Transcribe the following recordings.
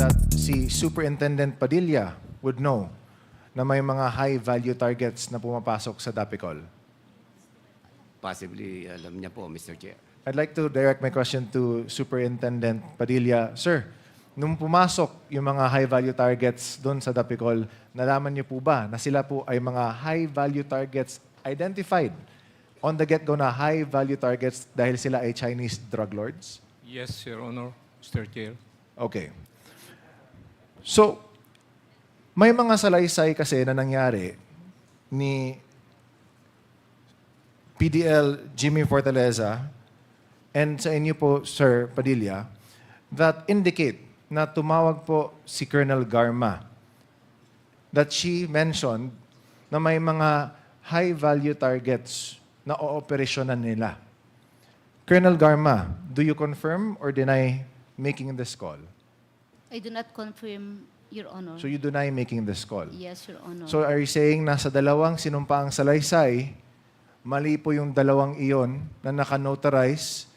that si Superintendent Padilla would know na may mga high-value targets na pumapasok sa DAPICOL? Possibly, alam niya po, Mr. Chair. I'd like to direct my question to Superintendent Padilla. Sir, nung pumasok yung mga high-value targets doon sa DAPICOL, nalaman niyo po ba na sila po ay mga high-value targets identified on the get-go na high-value targets dahil sila ay Chinese drug lords? Yes, Your Honor, Mr. Chair. Okay. So, may mga salaysay kasi na nangyari ni PDL Jimmy Fortaleza and sa inyo po, Sir Padilla, that indicate na tumawag po si Colonel Garma that she mentioned na may mga high-value targets na ooperasyonan nila. Colonel Garma, do you confirm or deny making this call? I do not confirm, Your Honor. So you deny making this call? Yes, Your Honor. So are you saying na sa dalawang sinumpaang salaysay, mali po yung dalawang iyon na naka-notarize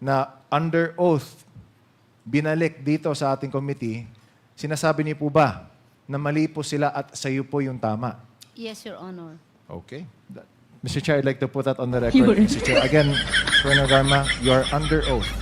na under oath binalik dito sa ating committee, sinasabi niyo po ba na mali po sila at sa iyo po yung tama? yes, Your Honor. Okay. That- Mr. Chair, I'd like to put that on the record. Mr. Chair, again, Colonel Garma, you're under oath.